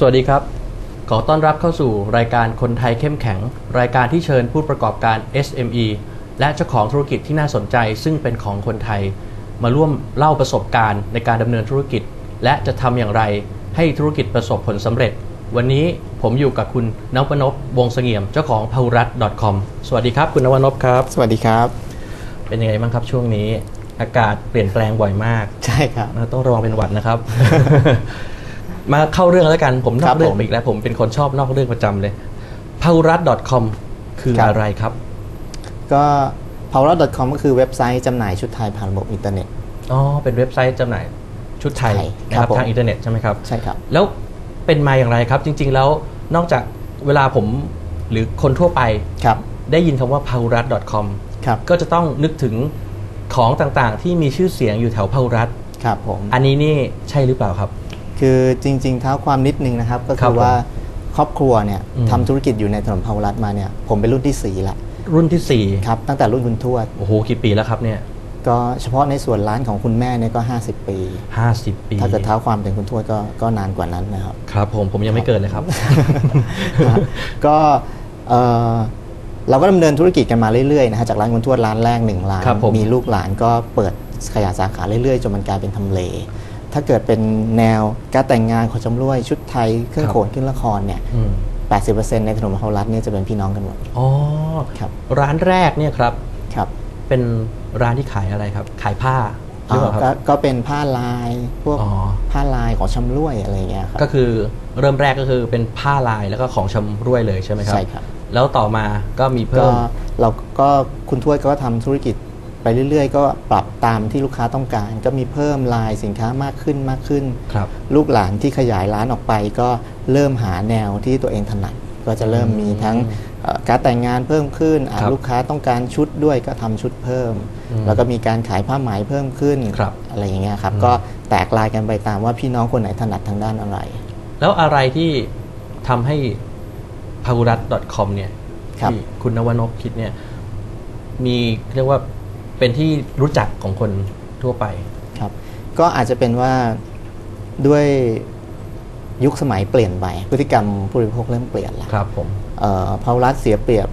สวัสดีครับ ขอต้อนรับเข้าสู่รายการคนไทยเข้มแข็ง รายการที่เชิญผู้ประกอบการ SME และเจ้าของธุรกิจที่น่าสนใจ ซึ่งเป็นของคนไทย มาร่วมเล่าประสบการณ์ในการดำเนินธุรกิจ และจะทำอย่างไรให้ธุรกิจประสบผลสำเร็จ วันนี้ผมอยู่กับคุณนวนพวงศ์เสงี่ยมเจ้าของพารัต .com สวัสดีครับ คุณนวนพครับ สวัสดีครับ เป็นยังไงบ้างครับช่วงนี้ อากาศเปลี่ยนแปลงบ่อยมาก ใช่ครับนะต้องระวังเป็นหวัดนะครับ มาเข้าเรื่องแล้วกันผมนคอรักบเรื่องผม ไปอีกแล้วผมเป็นคนชอบนอกเรื่องประจำเลย p a u r a t .com คือครับอะไรครับก็ p o w e r c o m ก็คือเว็บไซต์จำหน่ายชุดไทยผ่านระบบอินเทอร์เน็ต อ๋อเป็นเว็บไซต์จำหน่ายชุดไทยใช่นะคครัรับบผม ทางอินเทอร์เน็ตใช่ไหมครับ ใช่ครับ แล้วเป็นมาอย่างไรครับ จริง ๆ แล้วนอกจากเวลาผมหรือคนทั่วไปครับได้ยินคำว่า p a u r a t .com ครับก็จะต้องนึกถึงของต่างๆ ที่มีชื่อเสียงอยู่แถวพารัต ครับผม อันนี้นี่ใช่หรือเปล่าครับ คือจริงๆเท้าความนิดนึงนะครับ ก็ครัคืบอว่าครอบครัวเนี่ยอืมทำธุรกิจอยู่ในถนนพาวรัตน์มาเนี่ยผมเป็นรุ่นที่ 4 ละ รุ่นที่สี่ครับ ตั้งแต่รุ่นคุณทวดโอ้โหกี่ปีแล้วครับเนี่ยก็เฉพาะในส่วนร้านของคุณแม่เนี่ยก็ 50 ปีห้าสิบปี ถ้าเกิดเท้าความถึงคุณทวดก็ก็นานกว่านั้นนะครับ ครับผมผมยังไม่เกิดเลยครับ ก็เอ่อเราก็ดำเนินธุรกิจกันมาเรื่อยๆนะฮะจากร้านคุณทวดร้านแรกหนึ่งร้านครับผมมีลูกหลานก็เปิดขยายสาขาเรื่อยๆจนมันกลายเป็นทำเล ถ้าเกิดเป็นแนวการแต่งงานของจำรวยชุดไทยเครื่องโขนขึ้นละครเนี่ยอืม80%ในถนนพหลรัฐเนี่ยจะเป็นพี่น้องกันหมด อ๋อครับ ร้านแรกเนี่ยครับ ครับ เป็นร้านที่ขายอะไรครับ ขายผ้าหรือเปล่าคก็รับ ก็เป็นผ้าลายพวกอ๋อ ผ้าลายของชำรวยอะไรอย่างเงี้ยครับ ก็คือเริ่มแรกก็คือเป็นผ้าลายแล้วก็ของชำร่วยเลยใช่ไหมครับ ใช่ครับ แล้วต่อมาก็มีก็เพิ่มเราก็คุณทวดก็ทำธุรกิจ ไปเรื่อยๆ ก็ปรับตามที่ลูกค้าต้องการ ก็มีเพิ่มลายสินค้ามากขึ้นมากขึ้น ครับ ลูกหลานที่ขยายร้านออกไปก็เริ่มหาแนวที่ตัวเองถนัดก็จะเริ่มมีทั้งเอ่อการแต่งงานเพิ่มขึ้นอะครับลูกค้าต้องการชุดด้วยก็ทำชุดเพิ่ม อืมแล้วก็มีการขายผ้าไหมเพิ่มขึ้นครับอะไรอย่างเงี้ยครับอืม ก็แตกลายกันไปตามว่าพี่น้องคนไหนถนัดทางด้านอะไร แล้วอะไรที่ทำให้ p a u r a t .com เนี่ยครับ ที่คุณนวนพคิดเนี่ย มีเรียกว่า เป็นที่รู้จักของคนทั่วไปครับ ก็อาจจะเป็นว่าด้วยยุคสมัยเปลี่ยนไปพฤติกรรมผู้บริโภคเริ่มเปลี่ยนแล้วครับผมเอ่อพาวรัฐเสียเปรียบ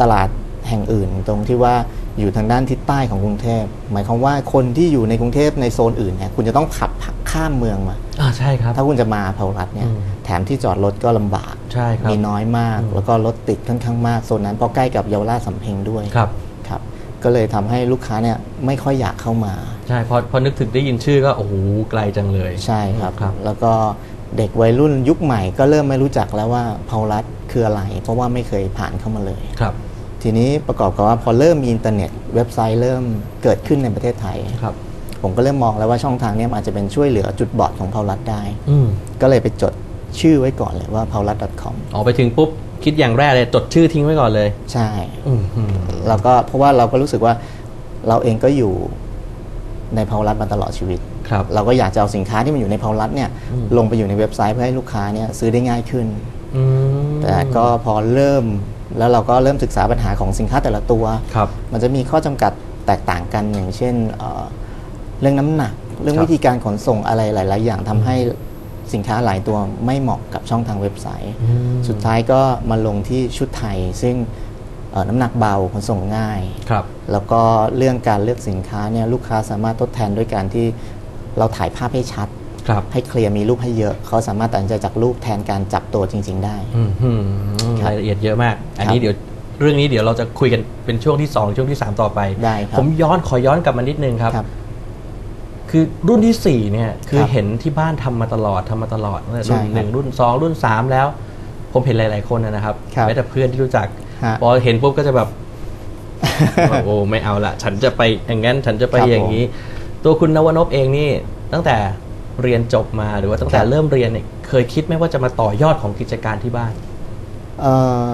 ตลาดแห่งอื่น ตรงที่ว่าอยู่ทางด้านทิศใต้ของกรุงเทพ หมายความว่าคนที่อยู่ในกรุงเทพในโซนอื่นเนี่ยคุณจะต้องขับข้ามเมืองมาอ่าใช่ครับ ถ้าคุณจะมาพาวรัฐเนี่ยอืมแถมที่จอดรถก็ลำบากใช่ครับมีน้อยมากอืมแล้วก็รถติดค่อนข้างมากโซนนั้นเพราะใกล้กับเยาวราชสำเพ็งด้วยครับครับ ก็เลยทำให้ลูกค้าเนี่ยไม่ค่อยอยากเข้ามา ใช่พอพอนึกถึงได้ยินชื่อก็โอ้โหไกลจังเลย ใช่ครับครับแล้วก็เด็กวัยรุ่นยุคใหม่ก็เริ่มไม่รู้จักแล้วว่าพาวรัฐคืออะไร เพราะว่าไม่เคยผ่านเข้ามาเลยครับ ทีนี้ประกอบกับว่าพอเริ่มมีอินเทอร์เน็ตเว็บไซต์เริ่มเกิดขึ้นในประเทศไทยครับผมก็เริ่มมองแล้วว่าช่องทางเนี้มันอาจจะเป็นช่วยเหลือจุดบอดของพาวรัฐได้อืมก็เลยไปจด ชื่อไว้ก่อนเลยว่า p a u l a t c o m ออกไปถึงปุ๊บคิดอย่างแรกเลยจดชื่อทิ้งไว้ก่อนเลย ใช่อืมอืมแล้วก็เพราะว่าเราก็รู้สึกว่าเราเองก็อยู่ในพาวรัฐมาตลอดชีวิตครับเราก็อยากจะเอาสินค้าที่มันอยู่ในพาวรัฐเนี่ยอืมลงไปอยู่ในเว็บไซต์เพื่อให้ลูกค้าเนี่ยซื้อได้ง่ายขึ้นอืมแต่ก็พอเริ่มแล้วเราก็เริ่มศึกษาปัญหาของสินค้าแต่ละตัวครับมันจะมีข้อจำกัดแตกต่างกันอย่างเช่นเอ่อเรื่องน้ำหนัก เรื่องครับวิธีการขนส่งอะไรหลาย ๆ อย่างทำให้ สินค้าหลายตัวไม่เหมาะกับช่องทางเว็บไซต์อืมสุดท้ายก็มาลงที่ชุดไทย ซึ่งเอ่อน้ำหนักเบาขนส่งง่ายครับแล้วก็เรื่องการเลือกสินค้าเนี่ยลูกค้าสามารถทดแทนด้วยการที่เราถ่ายภาพให้ชัดครับให้เคลียร์มีรูปให้เยอะ เขาสามารถตัดสินใจจากรูปแทนการจับตัวจริง ๆ ได้อืมอืมครับรายละเอียดเยอะมาก อันครันี้บเดี๋ยวเรื่องนี้เดี๋ยวเราจะคุยกันเป็นช่วงที่ 2 ช่วงที่ 3 ต่อไปได้ครับผมย้อนขอย้อนกลับมานิดนึงครับครับ คือรุ่นที่ 4 เนี่ย คือครับเห็นที่บ้านทำมาตลอดทำมาตลอดตั้งแต่ใช่รุ่นครับหนึ่งรุ่น 2 รุ่น 3 แล้ว ผมเห็นหลาย ๆ คนนะนะครับครับแม้แต่เพื่อนที่รู้จักฮะพอเห็นปุ๊บก็จะแบบว่าโอ้ไม่เอาละฉันจะไปอย่างนั้นฉันจะไปครับอย่างนี้ ตัวคุณนวนพเองนี่ตั้งแต่เรียนจบมาหรือว่าตั้งแต่ครับเริ่มเรียนเนี่ยเคยคิดไหมว่าจะมาต่อยอดของกิจการที่บ้านเอ่อ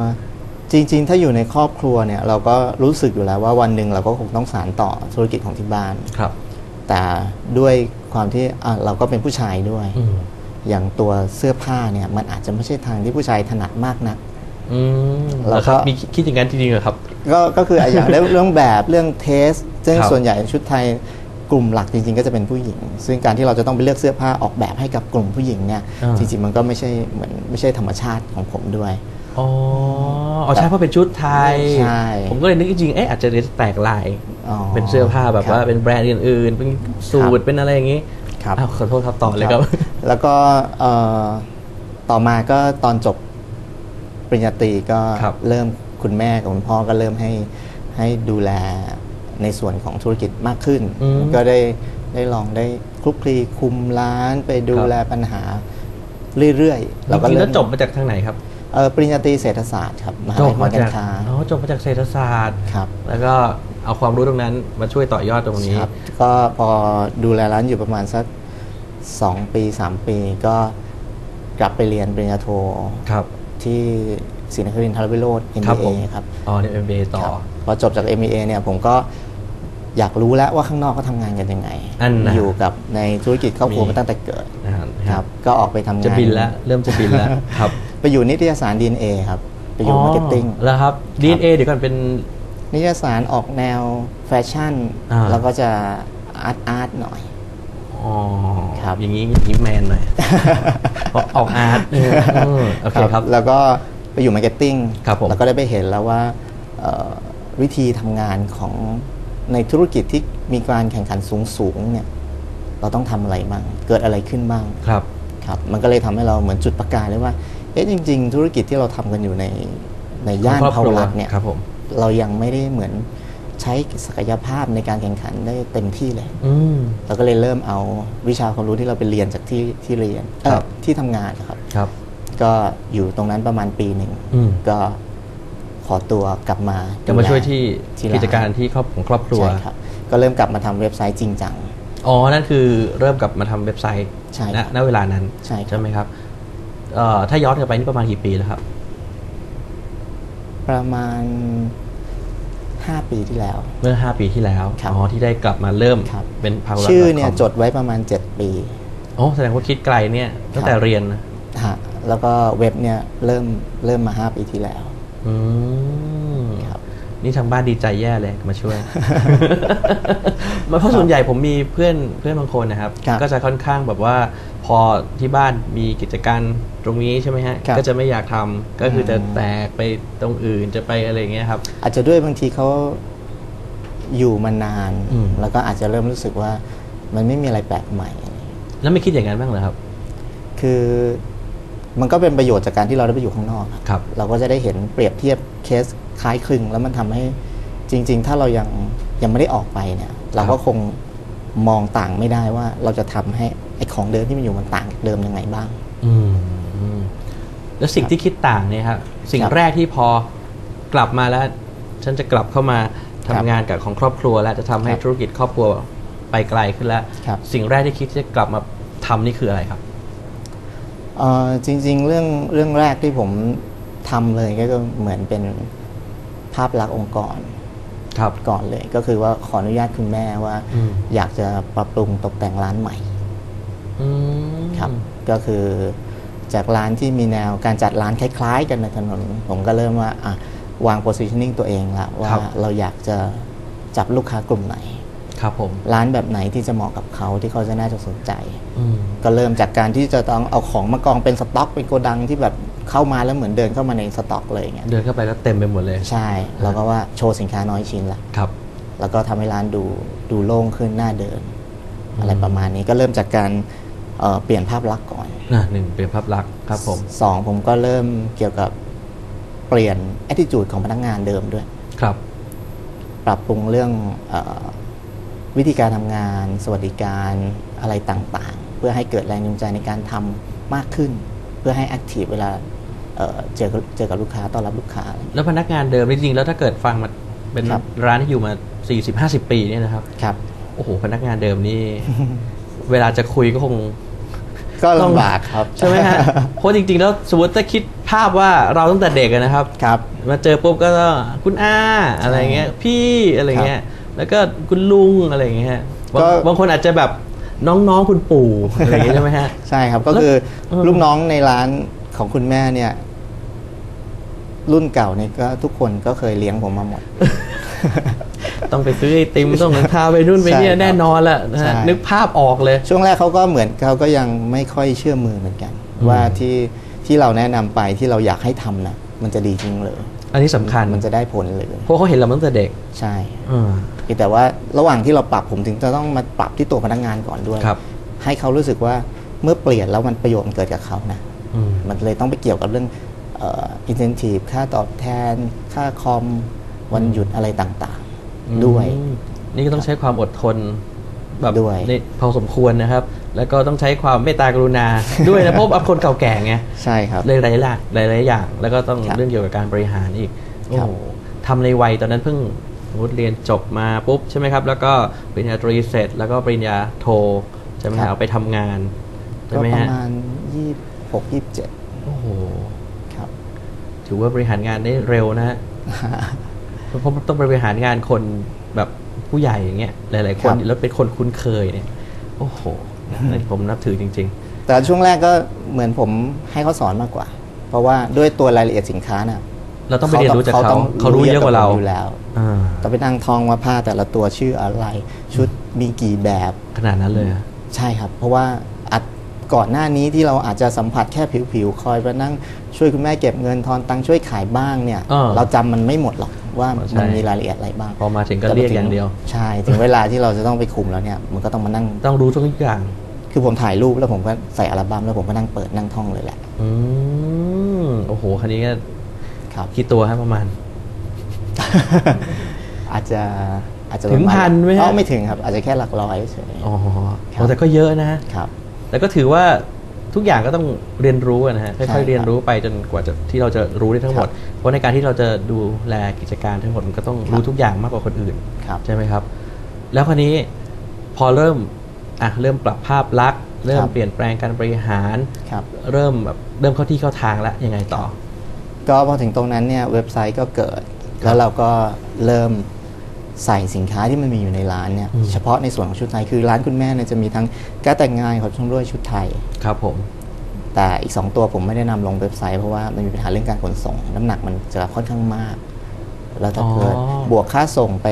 จริง ๆ ถ้าอยู่ในครอบครัวเนี่ยเราก็รู้สึกอยู่แล้วว่าวันหนึ่งเราก็คงต้องสานต่อธุรกิจของที่บ้านครับ แต่ด้วยความที่อะเราก็เป็นผู้ชายด้วยอืมอย่างตัวเสื้อผ้าเนี่ยมันอาจจะไม่ใช่ทางที่ผู้ชายถนัดมากนักอืมแล้แล้ววก็ครับมีคิดอย่างนั้นจริงๆเหรอครับ ก็ก็คืออย่างเรื่องเรื่องแบบเรื่องเทสซึ่งครับส่วนใหญ่ชุดไทยกลุ่มหลักจริงๆ ก็จะเป็นผู้หญิง ซึ่งการที่เราจะต้องไปเลือกเสื้อผ้าออกแบบให้กับกลุ่มผู้หญิงเนี่ยอ่าจริงๆมันก็ไม่ใช่เหมือนไม่ใช่ธรรมชาติของผมด้วย อ๋ออ๋อใช่เพราะเป็นชุดไทย ใช่ ผมก็เลยนึกจริงๆเอ๊ะอาจจะแตกลายอ๋อเป็นเสื้อผ้าแบบว่าครับเป็นแบรนด์อื่นๆ เป็นสูทเป็นอะไรอย่างงี้ครับอ้าวขอโทษครับต่อเลยครับ แล้วก็เอ่อต่อมาก็ตอนจบปริญญาตรีก็ครับเริ่มคุณแม่กับคุณพ่อก็เริ่มให้ให้ดูแลในส่วนของธุรกิจมากขึ้นอืมก็ได้ได้ลองได้คลุกคลีคุมร้านไปดูครับแลปัญหาเรื่อยๆจริงๆเริ่แล้วจบมาจากทางไหนครับเอ่อ ปริญญาตรีเศรษฐศาสตร์ครับมหาจลับยหอมาการจากค้าอ๋อจบมาจากเศรษฐศาสตร์ ครับแล้วก็เอาความรู้ตรงนั้นมาช่วยต่อยอดตรงนี้ ครับก็พอดูแลร้านอยู่ประมาณสัก 2 ปี 3 ปี ก็กลับไปเรียนปริญญาโทครับ ที่ศรีนครินทร์ทรวิโรธ ครับผ MBA ม ครับ อ๋อเนี่ย MBA ต่อ ครับพอจบจาก MBA เนี่ยผมก็อยากรู้แล้วว่าข้างนอกเขาทำงานกันยังไง อันน่ะอยู่กับในธุรกิจครอบครัวมี มาตั้งแต่เกิด นะครับครับ ก็ออกไปทำงานจะบินแล้ว เริ่มจะบินแล้ว ครับ ไปอยู่นิตยสาร DNA ครับ ไปอยู่มาร์เก็ตติ้งแล้วครับ DNA เดี๋ยวก่อนเป็นนิตยสารออกแนวแฟชั่นอ่าแล้วก็จะอาร์ตอาร์ตหน่อยอ๋อครับอย่างนี้อย่างนี้แมนหน่อยออกออกอาร์ตเออเออโอเคครับ แล้วก็ไปอยู่มาร์เก็ตติ้งครับผมแล้วก็ได้ไปเห็นแล้วว่าเอ่อวิธีทำงานของในธุรกิจที่มีการแข่งขันสูงสูงๆเนี่ย เราต้องทำอะไรบ้าง เกิดอะไรขึ้นบ้างครับ ครับ มันก็เลยทำให้เราเหมือนจุดประกายเลยว่าเอ๊ะจริง ๆ ธุรกิจที่เราทำกันอยู่ในในย่านครอบภาควรัวรัฐเนี่ยครับผมเรายังไม่ได้เหมือนใช้ศักยภาพในการแข่งขันได้เต็มที่เลยอืมเราก็เลยเริ่มเอาวิชาความรู้ที่เราไปเรียนจากที่ที่เรียนเอ่อครับที่ทำงานนะครับครับ ก็อยู่ตรงนั้นประมาณปีหนึ่งอืมก็ขอตัวกลับมาจะมาช่วยที่ที่ร้นกิจการที่ครอบของครอบครัวใช่ครับ ก็เริ่มกลับมาทำเว็บไซต์จริงจังอ๋อนั่นคือเริ่มกลับมาทำเว็บไซต์ใช่ณครับณเวลานั้นใช่ครับไหมครับเอ่อ ถ้าย้อนกลับไปนี่ประมาณกี่ปีแล้วครับ ประมาณ 5 ปีที่แล้ว เมื่อ 5 ปีที่แล้วครับอ๋อที่ได้กลับมาเริ่มครับเป็น Power ชื่อเนี่ยจดไว้ประมาณ 7 ปีโอ้แสดงว่าคิดไกลเนี่ยตั้งแต่ครับเรียนนะฮะแล้วก็เว็บเนี่ยเริ่มเริ่มมา 5 ปีที่แล้ว อืมครับ นี่ทางบ้านดีใจแย่เลยมาช่วยเพราะส่วนใหญ่ผมมีเพื่อนเพื่อนบางคนนะครับครับก็จะค่อนข้างแบบว่า พอที่บ้านมีกิจการตรงนี้ใช่ไหมฮะครับก็จะไม่อยากทำก็คือจะอืมแตกไปตรงอื่นจะไปอะไรอย่างเงี้ยครับ อาจจะด้วยบางทีเขาอยู่มานานอืมแล้วก็อาจจะเริ่มรู้สึกว่ามันไม่มีอะไรแปลกใหม่อะไรอย่างเงี้ยแล้วไม่คิดอย่างนั้นบ้างเหรอครับ คือมันก็เป็นประโยชน์จากการที่เราได้ไปอยู่ข้างนอกครับ เราก็จะได้เห็นเปรียบเทียบเคส คล้ายคลึง แล้วมันทำให้จริง ๆ ถ้าเรายังยังไม่ได้ออกไปเนี่ย เราก็คงมองต่างไม่ได้ว่าเราจะทำให้ไอ้ของเดิมที่มันอยู่มันต่างจากเดิมยังไงบ้าง อืมอืมแล้วสิ่งที่คิดต่างเนี่ยครับสิ่งครับแรกที่พอกลับมาแล้ว ฉันจะกลับเข้ามาทำครับงานกับของครอบครัว แล้วจะทำให้ครับธุรกิจครอบครัวไปไกลขึ้นแล้วครับสิ่งแรกที่คิดจะกลับมาทำนี่คืออะไรครับเอ่อจริง ๆ เรื่องเรื่องแรกที่ผมทำเลยก็เหมือนเป็นภาพลักษณ์องค์กรครับก่อนเลยก็คือว่าขออนุญาตคุณแม่ว่าอืมอยากจะปรับปรุงตกแต่งร้านใหม่อืมครับก็คือจากร้านที่มีแนวการจัดร้านคล้ายๆ กันในถนน ผมก็เริ่มว่าอะวาง positioning ตัวเองละว่าเราอยากจะจับลูกค้ากลุ่มไหน ครับผมร้านแบบไหนที่จะเหมาะกับเขาที่เขาจะน่าจะสนใจอืมก็เริ่มจากการที่จะต้องเอาของมากองเป็นสต็อกเป็นโกดังที่แบบ เข้ามาแล้วเหมือนเดินเข้ามาในสต็อกเลยอย่างเงี้ยเดินเข้าไปแล้วเต็มไปหมดเลย ใช่แล้วก็ว่าโชว์สินค้าน้อยชิ้นละครับ แล้วก็ทำให้ร้านดูดูโล่งขึ้นน่าเดินอืมอะไรประมาณนี้ก็เริ่มจากการเอ่อเปลี่ยนภาพลักษณ์ก่อนนะหนึ่งเปลี่ยนภาพลักษณ์ครับผมสองผมก็เริ่มเกี่ยวกับเปลี่ยน attitude ของพนักงานเดิมด้วย ครับ ปรับปรุงเรื่องเออวิธีการทำงาน สวัสดิการอะไรต่างๆ เพื่อให้เกิดแรงจูงใจในการทำมากขึ้น เพื่อให้ active เวลา เอ่อเจอกับเจอกับลูกค้าต้อนรับลูกค้า แล้วพนักงานเดิมจริงๆแล้วถ้าเกิดฟังมาเป็นครับร้านที่อยู่มา 40-50 ปีเนี่ยนะครับครับโอ้โหพนักงานเดิมนี่ เวลาจะคุยก็คงก็ลำบากครับ ใช่ไหมฮะเพราะจริงๆ แล้วสมมติถ้าคิดภาพว่าเราตั้งแต่เด็กอะนะครับครับ มาเจอปุ๊บก็คุณอาอะไรเงี้ย พี่อะไรเงี้ย แล้วก็คุณลุงอะไรเงี้ยบางก็บางคนอาจจะแบบน้องๆคุณปู่อะไรเงี้ยใช่ไหมฮะใช่ครับก็คือเออลูกน้องในร้านของคุณแม่เนี่ย รุ่นเก่าเนี่ยก็ทุกคนก็เคยเลี้ยงผมมาหมด ต้องไปซื้อไอติมต้องพาไปนู่นไปเนี่ยใช่ครับแน่นอนแหละนะใช่ฮะนึกภาพออกเลย ช่วงแรกเขาก็เหมือนเขาก็ยังไม่ค่อยเชื่อมือเหมือนกันอืมว่าที่ที่เราแนะนำไปที่เราอยากให้ทำนะมันจะดีจริงเลยอันนี้สำคัญมันจะได้ผลเลยเพราะเขาเห็นเราตั้งแต่เด็กใช่อืมเพียงแต่ว่าระหว่างที่เราปรับผมถึงจะต้องมาปรับที่ตัวพนักงานก่อนด้วยครับ ให้เขารู้สึกว่าเมื่อเปลี่ยนแล้วมันประโยชน์มันเกิดกับเขานะอืมมันเลยต้องไปเกี่ยวกับเรื่องเอินเซนティブค่าตอบแทน ค่าคอม วันหยุดอะไรต่างๆ ด้วย อืมนี่ก็ต้องใช้ความอดทนแบบ ด้วย นี่พอสมควรนะครับ แล้วก็ต้องใช้ความเมตตากรุณา ด้วยนะเพราะว่าคนเก่าแก่ไง ใช่ครับ เลยหลายอย่างหลายหลายๆอย่าง แล้วก็ต้อง ครับ เรื่องเกี่ยวกับการบริหารอีกโอ้ ครับ โหทำในวัยตอนนั้นเพิ่งสมมติเรียนจบมาปุ๊บใช่ไหมครับ แล้วก็ปริญญาตรีเสร็จ แล้วก็ปริญญาโทใช่ไหม ครั ฮะ บ เอาไปทำงานใช่ ก็ ไหม ประ ฮะ มาณยี่หกยี่เจ็ด โอ้โห ครับ ถือว่าบริหารงานได้เร็วนะฮะเพราะต้องไปบริหารงานคนแบบผู้ใหญ่อย่างเงี้ยหลาย ๆ คนครับแล้วเป็นคนคุ้นเคยเนี่ยโอ้โหนี่ผมนับถือจริงแต่ช่วงแรกก็เหมือนผมให้เขาสอนมากกว่า เพราะว่าด้วยตัวรายละเอียดสินค้าน่ะๆเราต้องไปเรียนรู้จากเขาต้องเขารู้เยอะกว่าเราอยู่แล้วอ่าต้องไปนั่งท่องว่าผ้าแต่ละตัวชื่ออะไร ชุดมีกี่แบบขนาดนั้นเลยอะใช่ครับ เพราะว่าอัดก่อนหน้านี้ที่เราอาจจะสัมผัสแค่ผิวๆคอยไปนั่งช่วยคุณแม่เก็บเงินทอนตังค์ช่วยขายบ้างเนี่ย อ่าเราจำมันไม่หมดหรอกว่าใช่ มันมีรายละเอียดอะไรบ้างพอมาถึงก็เรียกอย่างเดียว ใช่ถึงเวลาที่เราจะต้องไปคุมแล้วเนี่ยมันก็ต้องมานั่ง ต้องรู้ทุกอย่างคือผมถ่ายรูปแล้วผมก็ใส่อัลบั้มแล้วผมก็นั่งเปิดนั่งท่องเลยแหละอืมโอ้โหคันนี้ก็ครับ กี่ตัวฮะประมาณ อาจจะอาจจะถึงประาณพันไหมฮะ อ๋อไม่ถึงครับ อาจจะแค่หลักร้อยเฉยอ๋อครับโอ้แต่ก็เยอะนะ ครับ แต่ก็ถือว่า ทุกอย่างก็ต้องเรียนรู้อะนะฮะใช่ค่อยๆเรียนครับรู้ไปจนกว่าจะที่เราจะรู้ได้ทั้งหมดครับเพราะในการที่เราจะดูแลกิจการทั้งหมดมันก็ต้องครับรู้ทุกอย่างมากกว่าคนอื่นครับใช่ไหมครับ แล้วคราวนี้พอเริ่มอะเริ่มปรับภาพลักษณ์เริ่มครับเปลี่ยนแปลงการบริหารครับเริ่มแบบเริ่มเข้าที่เข้าทางแล้วยังไงต่อ ก็พอถึงตรงนั้นเนี่ยเว็บไซต์ก็เกิด แล้วเราก็เริ่ม ใส่สินค้าที่มันมีอยู่ในร้านเนี่ยอืมเฉพาะในส่วนของชุดไทยคือร้านคุณแม่เนี่ยจะมีทั้งการดแต่งงานของชมรวยชุดไทยครับผม แต่อีก 2 ตัวผมไม่ได้นำลงเว็บไซต์เพราะว่ามันมีปัญหาเรื่องการขนส่ง น้ำหนักมันจะค่อนข้างมาก แล้วถ้าเกิดอ๋อบวกค่าส่งไป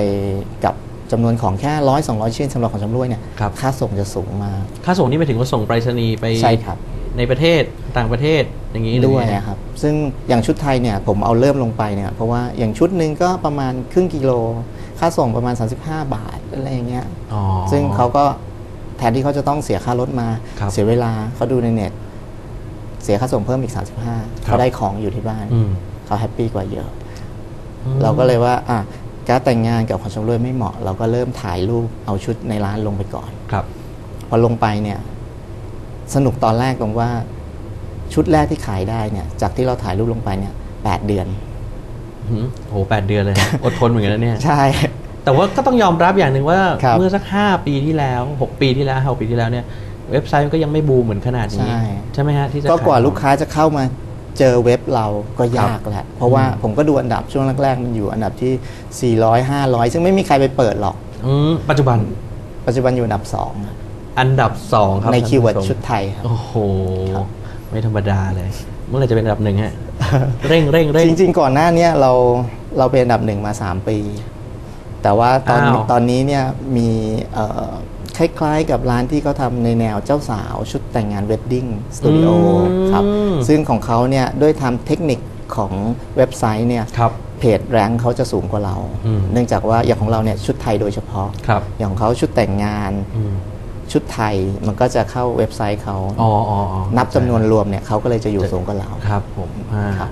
กับจำนวนของแค่ร้อยสองร้อยชิ้นสำหรับของชำรวยเนี่ยครับค่าส่งจะสูงมากค่าส่งนี่ไปถึงว่าส่งไปรษณีย์ไปใช่ครับในประเทศต่างประเทศอย่างนี้หรือด้วยไงนะครับซึ่งอย่างชุดไทยเนี่ยผมเอาเริ่มลงไปเนี่ยเพราะว่าอย่างชุดหนึ่งก็ประมาณครึ่งกิโล ค่าส่งประมาณ 35 บาทอะไรอย่างเงี้ยอ๋อซึ่งเขาก็แทนที่เขาจะต้องเสียค่ารถมาครับเสียเวลาเขาดูในเน็ต เสียค่าส่งเพิ่มอีก 35ครัเขาบได้ของอยู่ที่บ้านอืมเขาแฮปปี้กว่าเยอะอืมเราก็เลยว่าอะการดแต่งงานกับของชำรวยไม่เหมาะ เราก็เริ่มถ่ายรูปเอาชุดในร้านลงไปก่อนครับ พอลงไปเนี่ย สนุกตอนแรกตรงว่าชุดแรกที่ขายได้เนี่ย จากที่เราถ่ายรูปลงไปเนี่ยแปดเดือนหืม โหแปดเดือนเลยนะอดทนเหมือนกันนะเนี่ยใช่ แต่ว่าก็ต้องยอมรับอย่างหนึ่งว่าครับเมื่อสักห้าปีที่แล้วหกปีที่แล้วหกปีที่แล้วเนี่ยเว็บไซต์มันก็ยังไม่บูมเหมือนขนาดนี้ ใช่ใช่ไหมฮะที่จะก็กว่าขยลูกค้าจะเข้ามาเจอเว็บเราก็ยากแหละ เพราะว่าอืมผมก็ดูอันดับช่วงแรกๆ มันอยู่อันดับที่ 400 500 ซึ่งไม่มีใครไปเปิดหรอกอืมปัจจุบัน ปัจจุบันอยู่อันดับ2ครับอันดับสองครับ ในท่าคีย์เวิร์ดผู้ชมชุดไทยครับ โอ้โหครับไม่ธรรมดาเลย เมื่อไหรจะเป็นอันดับหนึ่งฮะเร่งเร่งเร่ง จริงๆ ก่อนหน้าเนี้ยเราเราเป็นอันดับหนึ่งมา 3 ปี แต่ว่าตอนอ้าว ตอนนี้เนี่ยมีเอ่อคล้ายๆกับร้านที่เขาทำในแนวเจ้าสาวชุดแต่งงานเวดดิ้งสตูดิโอครับ ซึ่งของเขาเนี่ยด้วยทำเทคนิคของเว็บไซต์เนี่ย ครับ เพจแรงค์เขาจะสูงกว่าเรา อืมเนื่องจากว่าอย่างของเราเนี่ยชุดไทยโดยเฉพาะ ครับอย่างของเขาชุดแต่งงาน อืม ชุดไทยมันก็จะเข้าเว็บไซต์เขา อ๋ออ๋ออ๋อนับจำนวนรวมเนี่ยเขาก็เลยจะอยู่สูงกว่าเรา ครับผมอ่า ครับ